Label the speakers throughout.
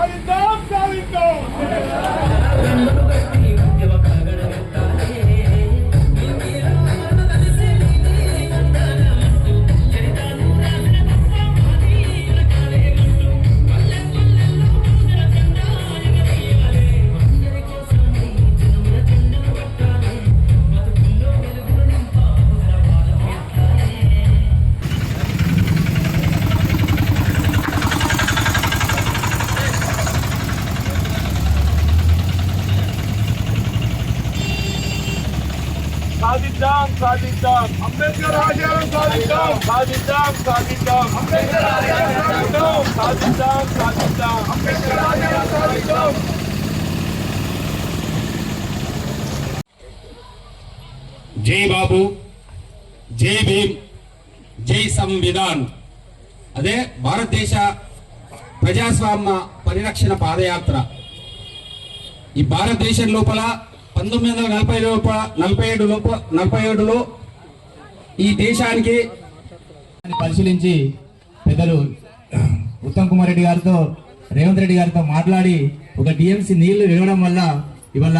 Speaker 1: సాధిద్దాం సాధిద్దాం
Speaker 2: గంటలు
Speaker 1: సాధిద్దాం సాధిద్దాం. అంబేద్కర్ ఆశయాలను సాధిద్దాం. సాధిద్దాం సాధిద్దాం. అంబేద్కర్ ఆశయాలను సాధిద్దాం. సాధిద్దాం సాధిద్దాం. అంబేద్కర్ ఆశయాలను సాధిద్దాం.
Speaker 3: జై బాబు జై భీమ్ జై సంవిధాన్. అదే భారతదేశ ప్రజాస్వామ్య పరిరక్షణ పాదయాత్ర. ఈ భారతదేశం లోపల పంతొమ్మిది వందల నలభై నలభై ఏడు లోప నలభై ఏడులో ఈ దేశానికి
Speaker 4: పరిశీలించి పెద్దలు ఉత్తమ్ కుమార్ రెడ్డి గారితో రేవంత్ రెడ్డి గారితో మాట్లాడి ఒక డిఎంసీ నీళ్ళు ఇవ్వడం వల్ల ఇవాళ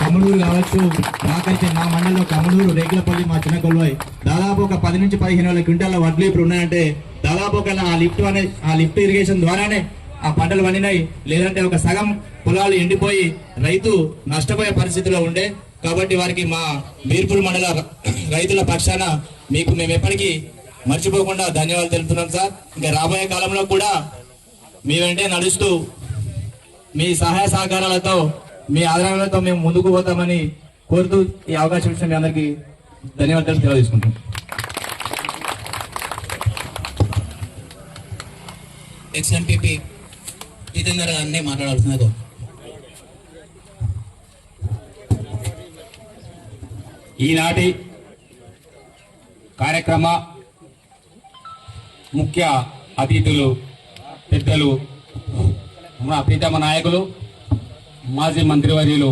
Speaker 4: కమ్మడూరు కావచ్చు నాకైతే మా మండలంలో కమ్మడూరు రేకులపల్లి మా చిన్న కొల్వాయి దాదాపు ఒక పది నుంచి పదిహేను వేల క్వింటాల వడ్లు ఇప్పుడు ఉన్నాయంటే దాదాపు ఒక ఆ లిఫ్ట్ అనే ఆ లిఫ్ట్ ఇరిగేషన్ ద్వారానే ఆ పంటలు పండినాయి. లేదంటే ఒక సగం పొలాలు ఎండిపోయి రైతు నష్టపోయే పరిస్థితిలో ఉండే. కాబట్టి వారికి మా బీర్పూర్ మండల రైతుల పక్షాన మీకు మేము ఎప్పటికీ మర్చిపోకుండా ధన్యవాదాలు తెలుపుతున్నాం సార్. ఇంకా రాబోయే కాలంలో కూడా మీ వెంటే నడుస్తూ మీ సహాయ సహకారాలతో మీ ఆదరణలతో మేము ముందుకు పోతామని కోరుతూ ఈ అవకాశం ఇచ్చిన మీ అందరికీ ధన్యవాదాలు తెలియజేసుకుంటాం
Speaker 5: ఎక్స్ ఎంపీపీ జితేందర్ గారిని మాట్లాడాల్సిందిగా
Speaker 3: ఈనాటి కార్యక్రమ ముఖ్య అతిథులు పెద్దలు మా ప్రీతమ నాయకులు మాజీ మంత్రివర్యులు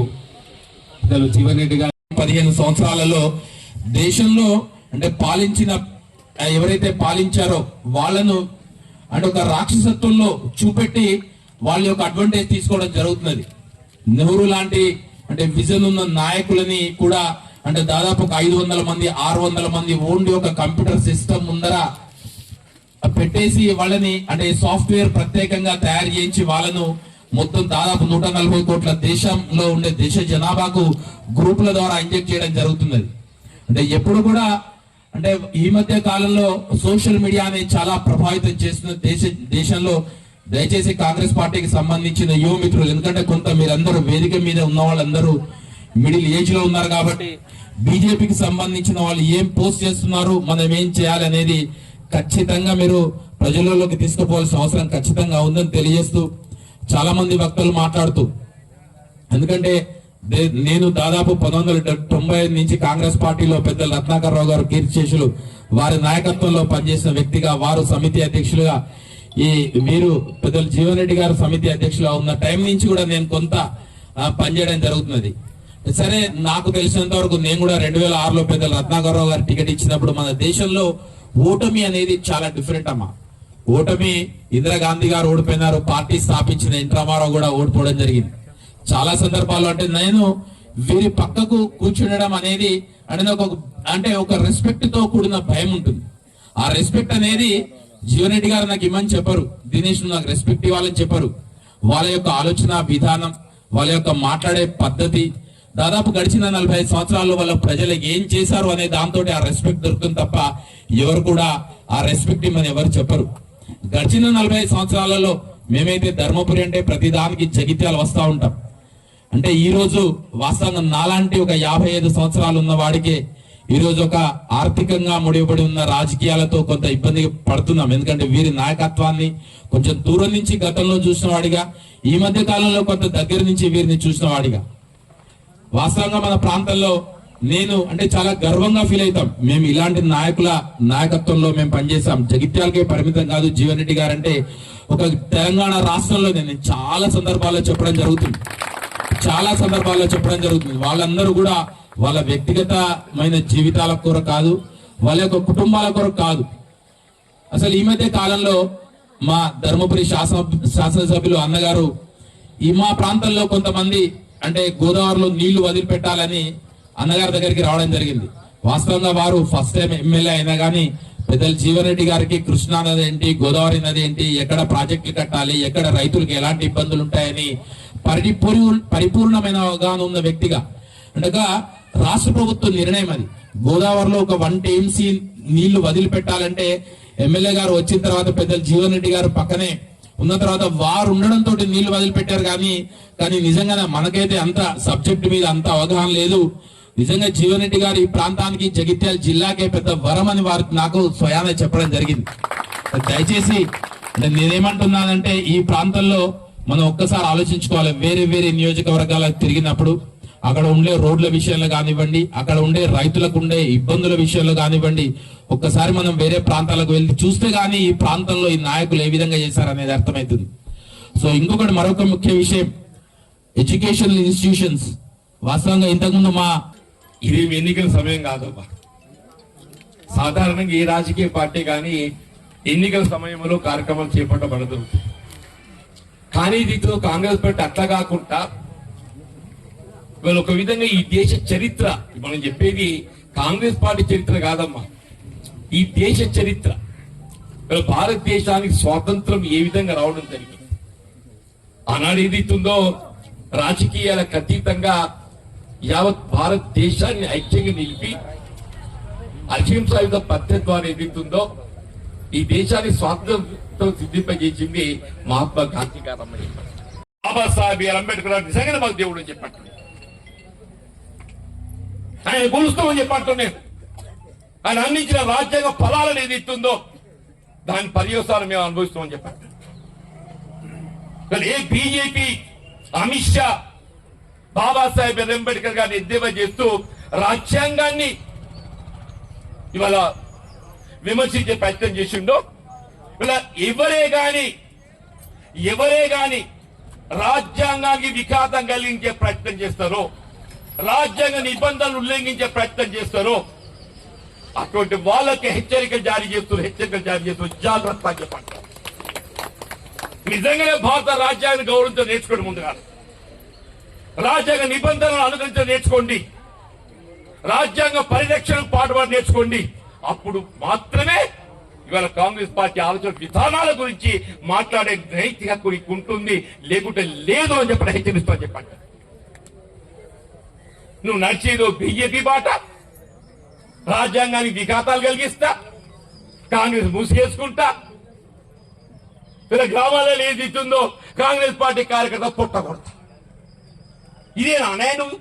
Speaker 3: పెద్దలు జీవన్ రెడ్డి గారు.
Speaker 5: పదిహేను సంవత్సరాలలో దేశంలో అంటే పాలించిన ఎవరైతే పాలించారో వాళ్ళను అంటే ఒక రాక్షసత్వంలో చూపెట్టి వాళ్ళ యొక్క అడ్వాంటేజ్ తీసుకోవడం జరుగుతున్నది. నెహ్రూ లాంటి అంటే విజన్ ఉన్న నాయకులని కూడా అంటే దాదాపు ఒక ఐదు వందల మంది ఆరు వందల మంది ఓన్లీ ఒక కంప్యూటర్ సిస్టమ్ ముందర పెట్టేసి వాళ్ళని అంటే సాఫ్ట్వేర్ ప్రత్యేకంగా తయారు చేయించి వాళ్ళను మొత్తం దాదాపు నూట నలభై కోట్ల దేశంలో ఉండే దేశ జనాభాకు గ్రూపుల ద్వారా ఇంజెక్ట్ చేయడం జరుగుతున్నది. అంటే ఎప్పుడు కూడా అంటే ఈ మధ్య కాలంలో సోషల్ మీడియా అనేది చాలా ప్రభావితం చేస్తున్న దేశ దేశంలో దయచేసి కాంగ్రెస్ పార్టీకి సంబంధించిన యువ మిత్రులు ఎందుకంటే కొంత మీరందరూ వేదిక మీద ఉన్న వాళ్ళందరూ మిడిల్ ఏజ్లో ఉన్నారు కాబట్టి బీజేపీకి సంబంధించిన వాళ్ళు ఏం పోస్ట్ చేస్తున్నారు మనం ఏం చేయాలి అనేది ఖచ్చితంగా మీరు ప్రజలలోకి తీసుకుపోవాల్సిన అవసరం ఖచ్చితంగా ఉందని తెలియజేస్తూ చాలా మంది వక్తలు మాట్లాడుతూ ఎందుకంటే దే- నేను దాదాపు పంతొమ్మిది వందల తొంభై నుంచి కాంగ్రెస్ పార్టీలో పెద్ద రత్నాకర్ రావు గారు కీర్తిశేషులు వారి నాయకత్వంలో పనిచేసిన వ్యక్తిగా వారు సమితి అధ్యక్షులుగా ఈ వీరు పెద్దలు జీవన్ రెడ్డి గారు సమితి అధ్యక్షులుగా ఉన్న టైం నుంచి కూడా నేను కొంత పనిచేయడం జరుగుతున్నది. సరే నాకు తెలిసినంత వరకు నేను కూడా రెండు వేల ఆరులో పెద్దలు రత్నాకర్రావు గారు టికెట్ ఇచ్చినప్పుడు మన దేశంలో ఓటమి అనేది చాలా డిఫరెంట్ అమ్మా. ఓటమి ఇందిరాగాంధీ గారు ఓడిపోయినారు పార్టీ స్థాపించిన ఎన్ కూడా ఓడిపోవడం జరిగింది. చాలా సందర్భాల్లో అంటే నేను వీరి పక్కకు కూర్చుండడం అనేది అంటే ఒక అంటే ఒక రెస్పెక్ట్తో కూడిన భయం ఉంటుంది. ఆ రెస్పెక్ట్ అనేది జీవన్ రెడ్డి గారు నాకు ఇమ్మని చెప్పరు. దినేష్ నాకు రెస్పెక్ట్ ఇవ్వాలని చెప్పరు. వాళ్ళ యొక్క ఆలోచన విధానం వాళ్ళ యొక్క మాట్లాడే పద్ధతి దాదాపు గడిచిన నలభై ఐదు సంవత్సరాల్లో వాళ్ళ ప్రజలకు ఏం చేశారు అనే దాంతో ఆ రెస్పెక్ట్ దొరుకుతుంది తప్ప ఎవరు కూడా ఆ రెస్పెక్ట్ ఇమ్మని ఎవరు చెప్పరు. గడిచిన నలభై సంవత్సరాలలో మేమైతే ధర్మపురి అంటే ప్రతి దానికి జగిత్యాలు వస్తూ ఉంటాం. అంటే ఈరోజు వాస్తవంగా నాలాంటి ఒక యాభై ఐదు సంవత్సరాలు ఉన్న వాడికే ఈరోజు ఒక ఆర్థికంగా ముడిపడి ఉన్న రాజకీయాలతో కొంత ఇబ్బంది పడుతున్నాం. ఎందుకంటే వీరి నాయకత్వాన్ని కొంచెం దూరం నుంచి గతంలో చూసిన వాడిగా ఈ మధ్య కాలంలో కొంత దగ్గర నుంచి వీరిని చూసిన వాడిగా. వాస్తవంగా మన ప్రాంతంలో నేను అంటే చాలా గర్వంగా ఫీల్ అవుతాం. మేము ఇలాంటి నాయకుల నాయకత్వంలో మేము పనిచేసాం జగిత్యాలకే పరిమితం కాదు జీవన్ రెడ్డి గారు అంటే ఒక తెలంగాణ రాష్ట్రంలో నేను చాలా సందర్భాల్లో చెప్పడం జరుగుతుంది. చాలా సందర్భాల్లో చెప్పడం జరుగుతుంది. వాళ్ళందరూ కూడా వాళ్ళ వ్యక్తిగతమైన జీవితాల కొరకు కాదు వాళ్ళ యొక్క కుటుంబాల కొరకు కాదు. అసలు ఈ మధ్య కాలంలో మా ధర్మపురి శాసన శాసనసభ్యులు అన్నగారు ఈ మా ప్రాంతంలో కొంతమంది అంటే గోదావరిలో నీళ్ళు వదిలిపెట్టాలని అన్నగారి దగ్గరికి రావడం జరిగింది. వాస్తవంగా వారు ఫస్ట్ టైం ఎమ్మెల్యే అయినా కానీ పెద్దలు జీవన్రెడ్డి గారికి కృష్ణా నది ఏంటి గోదావరి నది ఏంటి ఎక్కడ ప్రాజెక్టులు కట్టాలి ఎక్కడ రైతులకు ఎలాంటి ఇబ్బందులు ఉంటాయని పరిపూర్ పరిపూర్ణమైన అవగాహన ఉన్న వ్యక్తిగా. అంటే రాష్ట్ర ప్రభుత్వ నిర్ణయం అది. గోదావరిలో ఒక వన్ టీఎంసీ నీళ్ళు వదిలిపెట్టాలంటే ఎమ్మెల్యే గారు వచ్చిన తర్వాత పెద్దలు జీవన్ రెడ్డి గారు పక్కనే ఉన్న తర్వాత వారు ఉండడంతో నీళ్ళు వదిలిపెట్టారు కానీ కానీ నిజంగా మనకైతే అంత సబ్జెక్ట్ మీద అంత అవగాహన లేదు. నిజంగా జీవన్ రెడ్డి గారు ఈ ప్రాంతానికి జగిత్యాల జిల్లాకే పెద్ద వరం అని వారు నాకు స్వయాన చెప్పడం జరిగింది. దయచేసి అంటే నేనేమంటున్నానంటే ఈ ప్రాంతంలో మనం ఒక్కసారి ఆలోచించుకోవాలి. వేరే వేరే నియోజకవర్గాలకు తిరిగినప్పుడు అక్కడ ఉండే రోడ్ల విషయంలో కానివ్వండి అక్కడ ఉండే రైతులకు ఉండే ఇబ్బందుల విషయంలో కానివ్వండి ఒక్కసారి మనం వేరే ప్రాంతాలకు వెళ్ళి చూస్తే కానీ ఈ ప్రాంతంలో ఈ నాయకులు ఏ విధంగా చేశారనేది అర్థమవుతుంది. సో ఇంకొకటి మరొక ముఖ్య విషయం ఎడ్యుకేషన్ ఇన్స్టిట్యూషన్స్. వాస్తవంగా ఇంతకుముందు మా
Speaker 1: ఇది ఎన్నికల సమయం కాదమ్మా సాధారణంగా ఏ రాజకీయ పార్టీ కానీ ఎన్నికల సమయంలో కార్యక్రమాలు చేపట్టబడదు. కానీ దీంతో కాంగ్రెస్ పార్టీ అట్లా కాకుండా ఇవాళ ఒక విధంగా ఈ దేశ చరిత్ర మనం చెప్పేది కాంగ్రెస్ పార్టీ చరిత్ర కాదమ్మా. ఈ దేశ చరిత్ర. ఇవాళ భారతదేశానికి స్వాతంత్రం ఏ విధంగా రావడం జరిగింది? ఆనాడు ఏదైతుందో రాజకీయాలకు అతీతంగా యావత్ భారతదేశాన్ని ఐక్యంగా నిలిపి అహింసాయుధ పద్ధతి ద్వారా ఏదైతుందో ఈ దేశాన్ని స్వాతంత్రం సిద్ధింపజేసింది మహాత్మా గాంధీ గారు అమ్మ బాబాసాహెబ్ అంబేద్కర్ నిజంగా మాకు దేవుడు అని చెప్పండి ఆయన కొలుస్తామని చెప్పి అంటున్నాడు. ఆయన అందించిన రాజ్యాంగ ఫలాలను ఏది ఇస్తుందో దాని పర్యవసారం మేము అనుభవిస్తామని చెప్పారు ఏ బీజేపీ అమిత్ షా బాబాసాహెబ్ అంబేద్కర్ గారిని ఎద్దేవా చేస్తూ రాజ్యాంగాన్ని ఇవాళ విమర్శించే ప్రయత్నం చేసిండో ఇలా ఎవరే గాని ఎవరే గాని రాజ్యాంగానికి విఘాతం కలిగించే ప్రయత్నం చేస్తారో రాజ్యాంగ నిబంధనలు ఉల్లంఘించే ప్రయత్నం చేస్తారో అటువంటి వాళ్ళకి హెచ్చరికలు జారీ చేస్తున్నారు హెచ్చరికలు జారీ చేస్తున్నారు. జాగ్రత్త అని చెప్పండి. నిజంగానే భారత రాజ్యాంగ గౌరవంతో నేర్చుకోండి ముందుగా. రాజ్యాంగ నిబంధనలు అనుసరించడం నేర్చుకోండి. రాజ్యాంగ పరిరక్షణకు పాటుపడి నేర్చుకోండి. అప్పుడు మాత్రమే ఇవాళ కాంగ్రెస్ పార్టీ ఆలోచన విధానాల గురించి మాట్లాడే నైతిక హక్కు ఉంటుంది లేకుంటే లేదు అని చెప్పి హెచ్చరిస్తా చెప్పండి. నువ్వు నడిచేదో బిజెపి బాట రాజ్యాంగానికి విఘాతాలు కలిగిస్తా కాంగ్రెస్ మూసివేసుకుంటా ఇలా గ్రామాలలో ఏది ఇస్తుందో కాంగ్రెస్ పార్టీ కార్యకర్త పుట్టకూడదు ఇదే నానే నువ్వు.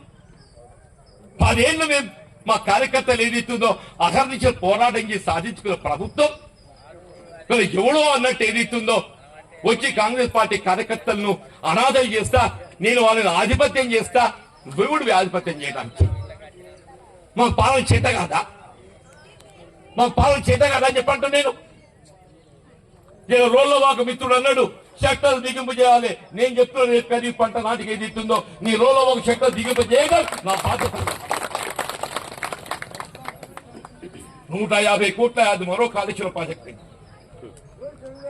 Speaker 1: పదేళ్ళు మేము మా కార్యకర్తలు ఏది ఇస్తుందో అహర్నిశ పోరాటం చేసి సాధించుకున్న ప్రభుత్వం. ఎవడో అన్నట్టు ఏది ఇస్తుందో వచ్చి కాంగ్రెస్ పార్టీ కార్యకర్తలను అనాథలు చేస్తా నేను వాళ్ళని ఆధిపత్యం చేస్తా. దేవుడు ఆధిపత్యం చేయడానికి. మా పాలన చేత కాదా? మా పాలన చేత కాదా అని చెప్పంట నేను. నేను రోల్లో ఒక మిత్రుడు అన్నాడు షట్టలు దిగింపు చేయాలి. నేను చెప్తున్నాను ఖరీఫ్ పంట నాటికి ఏది ఇస్తుందో నీ రోల్లో ఒక షట్టలు దిగింపు చేయగల నా బాధ్యత. నూట యాభై కోట్ల అది మరో కాళేశ్వరం ప్రాజెక్ట్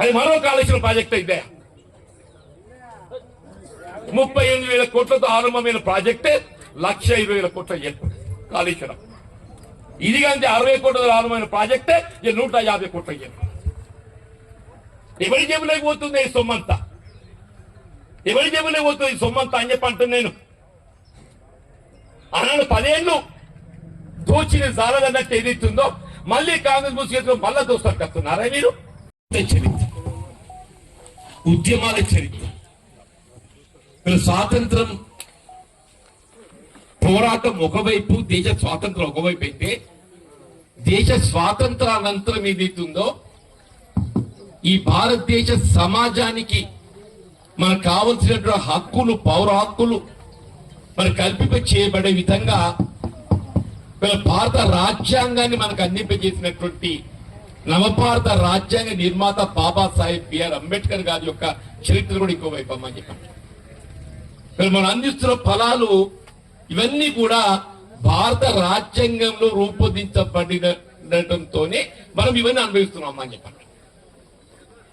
Speaker 1: అది మరో కాళేశ్వరం ప్రాజెక్ట్ అయితే ముప్పై ఎనిమిది వేల కోట్లతో ఆరంభమైన ప్రాజెక్టే లక్ష ఇరవై వేల కోట్ల కాళేశ్వరం. ఇది కంటే అరవై కోట్ల ఆరంభమైన ప్రాజెక్టే ఇది నూట యాభై కోట్ల ఎవరి జేబులోకి పోతుంది ఈ సొమ్మంతా? ఎవరి జేబులోకి పోతుంది ఈ సొమ్మంతా అని చెప్పి అంటున్నాను నేను. ఆనాడు పదేళ్ళు దోచిన జాలదన్నట్టు ఏదైతుందో మళ్ళీ కాంగ్రెస్ మూసుకెత్తు మళ్ళా దోస్తారు కడుతున్నారా మీరు? చరిత్ర ఉద్యమాల చరిత్ర. వీళ్ళు స్వాతంత్రం పోరాటం ఒకవైపు దేశ స్వాతంత్రం ఒకవైపు అయితే దేశ స్వాతంత్రానంతరం ఏదైతుందో ఈ భారతదేశ సమాజానికి మనకు కావలసినటువంటి హక్కులు పౌర హక్కులు మరి కల్పింప చేయబడే విధంగా భారత రాజ్యాంగాన్ని మనకు అందింపజేసినటువంటి నవభారత రాజ్యాంగ నిర్మాత బాబాసాహెబ్ బిఆర్ అంబేద్కర్ గారి యొక్క చరిత్ర కూడా ఇంకోవైపు అమ్మని చెప్పండి. మరి మనం అందిస్తున్న ఫలాలు ఇవన్నీ కూడా భారత రాజ్యాంగంలో రూపొందించబడినటంతోనే మనం ఇవన్నీ అనుభవిస్తున్నాం అని చెప్పండి.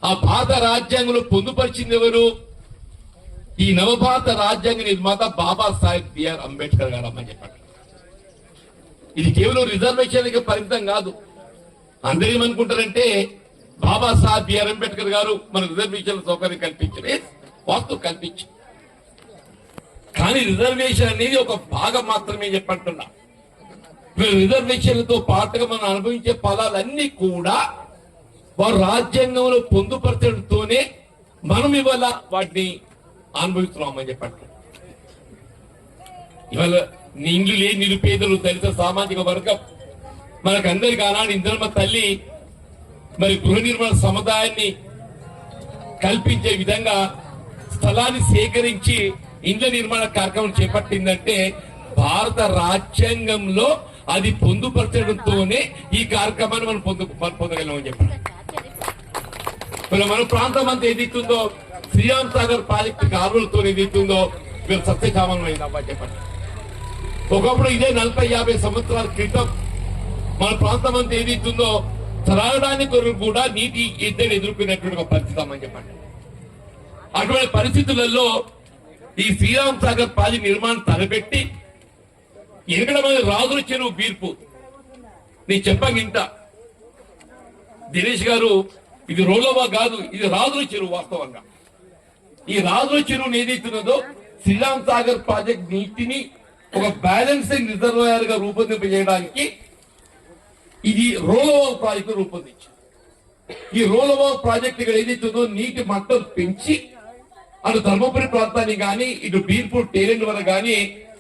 Speaker 1: ఆ భారత రాజ్యాంగంలో పొందుపరిచింది ఎవరు? ఈ నవభారత రాజ్యాంగ నిర్మాత బాబా సాహెబ్ బిఆర్ అంబేద్కర్ గారు అమ్మని చెప్పండి. ఇది కేవలం రిజర్వేషన్కి పరిమితం కాదు. అందరూ ఏమనుకుంటారంటే బాబా సాహెబ్ బిఆర్ అంబేద్కర్ గారు మన రిజర్వేషన్ సౌకర్యం కల్పించలే వాస్తు కల్పించారు కానీ రిజర్వేషన్ అనేది ఒక భాగం మాత్రమే చెప్పంటున్నా. రిజర్వేషన్లతో పాటుగా మనం అనుభవించే పదాలన్నీ కూడా వారు రాజ్యాంగంలో పొందుపరచడంతోనే మనం ఇవాళ వాటిని అనుభవిస్తున్నామని చెప్పండి ఇవాళ నింగులే నిరుపేదలు దళిత సామాజిక వర్గం మనకందరికి ఆనాడు ఇంద్రమ్మ తల్లి మరి గృహ నిర్మాణ సముదాయాన్ని కల్పించే విధంగా స్థలాన్ని సేకరించి ఇండ్ల నిర్మాణ కార్యక్రమం చేపట్టిందంటే భారత రాజ్యాంగంలో అది పొందుపరచడంతోనే ఈ కార్యక్రమాన్ని మనం పొందు పొందగలమని చెప్పండి మన ప్రాంతం అంతా ఏదైతుందో శ్రీరామ్ సాగర్ ప్రాజెక్టు కాలువలతో ఏదైతుందో మీరు సత్యకామమైందమ్మా చెప్పండి. ఒకప్పుడు ఇదే నలభై యాభై సంవత్సరాల క్రితం మన ప్రాంతం అంతా ఏదైతుందో త్రాగడానికి కొరకు కూడా నీటి ఇద్దరు ఎదుర్కొనేటువంటి ఒక పరిస్థితి అమ్మని చెప్పండి. అటువంటి పరిస్థితులలో ఈ శ్రీరామ్ సాగర్ ప్రాజెక్ట్ నిర్మాణం తలపెట్టి ఎనిమిది మంది రాజులు చెరువు బీర్పు. నీ చెప్పంగా ఇంత దినేష్ గారు ఇది రోలోవా కాదు ఇది రాజుల చెరువు వాస్తవంగా. ఈ రాజుల చెరువు ఏదైతున్నదో శ్రీరామ్ సాగర్ ప్రాజెక్ట్ నీటిని ఒక బ్యాలెన్సింగ్ రిజర్వాయర్గా రూపొందింపజేయడానికి ఇది రోలోవా ప్రాజెక్టు రూపొందించింది. ఈ రోలోవా ప్రాజెక్ట్ ఇక్కడ ఏదైతుందో నీటి మట్టం పెంచి అటు ధర్మపురి ప్రాంతాన్ని కానీ ఇటు బీర్పూర్ టేరెంట్ వరకు కానీ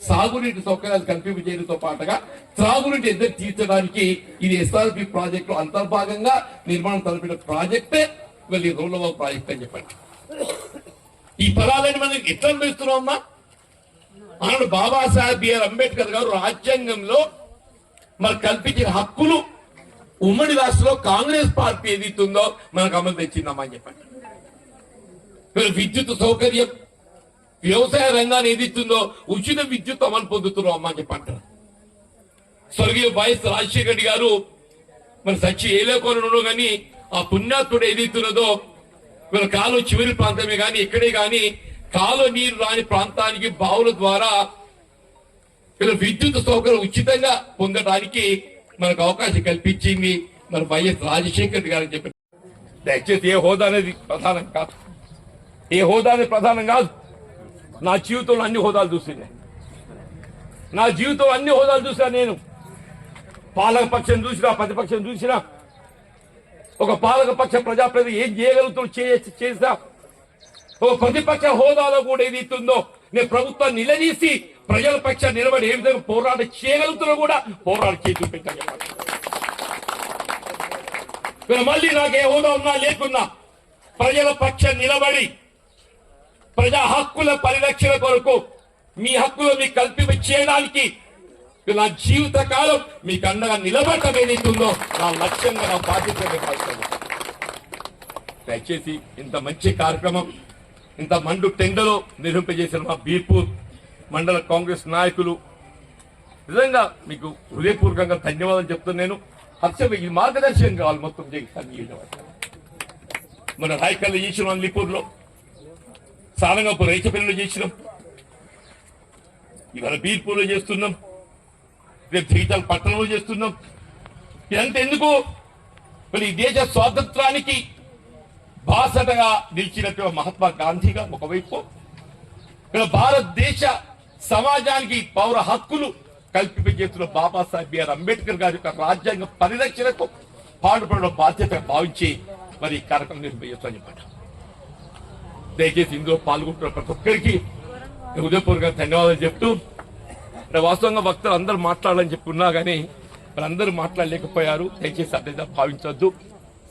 Speaker 1: సాగునీటి సౌకర్యాలు కల్పింపజేయడంతో పాటుగా త్రాగునీటి ఎద్దరు తీర్చడానికి ఇది ఎస్ఆర్పి ప్రాజెక్టు అంతర్భాగంగా నిర్మాణం తలపిన ప్రాజెక్టే వెళ్ళి రోలవా ప్రాజెక్ట్ అని చెప్పండి. ఈ పదాలని మనం ఎట్లా అనుభవిస్తున్నాం అమ్మా? ఆనాడు బాబాసాహెబ్ బిఆర్ అంబేద్కర్ గారు రాజ్యాంగంలో మరి కల్పించిన హక్కులు ఉమ్మడి రాష్ట్రంలో కాంగ్రెస్ పార్టీ ఏదైతుందో మనకు అమలు తెచ్చిందమ్మా అని చెప్పండి. విద్యుత్ సౌకర్యం వ్యవసాయ రంగాన్ని ఏదిస్తుందో ఉచిత విద్యుత్ అమలు పొందుతున్నాం అమ్మా అని చెప్పంటారు స్వర్గీయ వైఎస్ రాజశేఖర రెడ్డి గారు మరి సచి ఏలేకోనో కానీ ఆ పుణ్యాత్ముడు ఏదైతున్నదో వీళ్ళ కాలు చివరి ప్రాంతమే కానీ ఇక్కడే కానీ కాలువ నీరు రాని ప్రాంతానికి బావుల ద్వారా వీళ్ళ విద్యుత్ సౌకర్యం ఉచితంగా పొందడానికి మనకు అవకాశం కల్పించింది మరి వైఎస్ రాజశేఖర్ రెడ్డి గారు చెప్పారు దయచేసి ఏ హోదా అనేది ప్రధానం కాదు. ఏ హోదా ప్రధానం కాదు. నా జీవితంలో అన్ని హోదాలు చూసింది. నా జీవితంలో అన్ని హోదాలు చూసా నేను. పాలక పక్షం చూసినా ప్రతిపక్షం చూసినా ఒక పాలక పక్ష ప్రజాప్రతి ఏం చేయగలుగుతాడు చేసా చేసినా ఒక ప్రతిపక్ష హోదాలో కూడా ఏది ఇస్తుందో నేను ప్రభుత్వాన్ని నిలదీసి ప్రజల పక్ష నిలబడి ఏ విధంగా పోరాటం చేయగలుగుతున్నా కూడా పోరాటం చేసి చూపించాలి. మళ్ళీ నాకు ఏ హోదా ఉన్నా లేకున్నా ప్రజల పక్ష నిలబడి ప్రజా హక్కుల పరిరక్షణ కొరకు మీ హక్కులు మీకు కల్పింప చేయడానికి నా జీవిత కాలం మీకు అండగా నిలబడటం ఏదైతుందో నా లక్ష్యంగా నా బాధ్యతగా దయచేసి ఇంత మంచి కార్యక్రమం ఇంత మండు టెండలో నిర్వహింపజేసిన మా బీర్పూర్ మండల కాంగ్రెస్ నాయకులు నిజంగా మీకు హృదయపూర్వకంగా ధన్యవాదాలు చెప్తున్నాను నేను. హర్షం ఈ మార్గదర్శనం కావాలి మొత్తం జగన్ మన రాయకల్లో ఈశ్వరం లిపూర్లో సారంగపు రైతు పనులు చేసినాం. ఇవాళ బీర్పూర్లో చేస్తున్నాం. రేపు జగిత్యాల పట్టణంలో చేస్తున్నాం. ఇదంతా ఎందుకు? మరి ఈ దేశ స్వాతంత్రానికి బాసటగా నిలిచినట్టు మహాత్మా గాంధీగా ఒకవైపు ఇక్కడ భారతదేశ సమాజానికి పౌర హక్కులు కల్పింపజేస్తున్న బాబాసాహెబ్ బిఆర్ అంబేద్కర్ గారి యొక్క రాజ్యాంగ పరిరక్షణకు పాటుపడడం బాధ్యత భావించి మరి ఈ కార్యక్రమం నిర్వహిస్తామని చెప్పారు. దయచేసి ఇందులో పాల్గొంటున్న ప్రతి ఒక్కరికి హృదయపూర్వక ధన్యవాదాలు చెప్తూ వాస్తవంగా భక్తులు అందరూ మాట్లాడాలని చెప్పుకున్నా కానీ వాళ్ళందరూ మాట్లాడలేకపోయారు. దయచేసి అర్థంగా భావించవద్దు.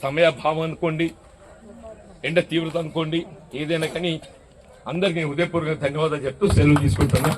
Speaker 1: సమయ భావం అనుకోండి ఎండ తీవ్రత అనుకోండి ఏదైనా కానీ అందరికీ నేను హృదయపూర్వక ధన్యవాదాలు చెప్తూ సెలవు తీసుకుంటున్నా.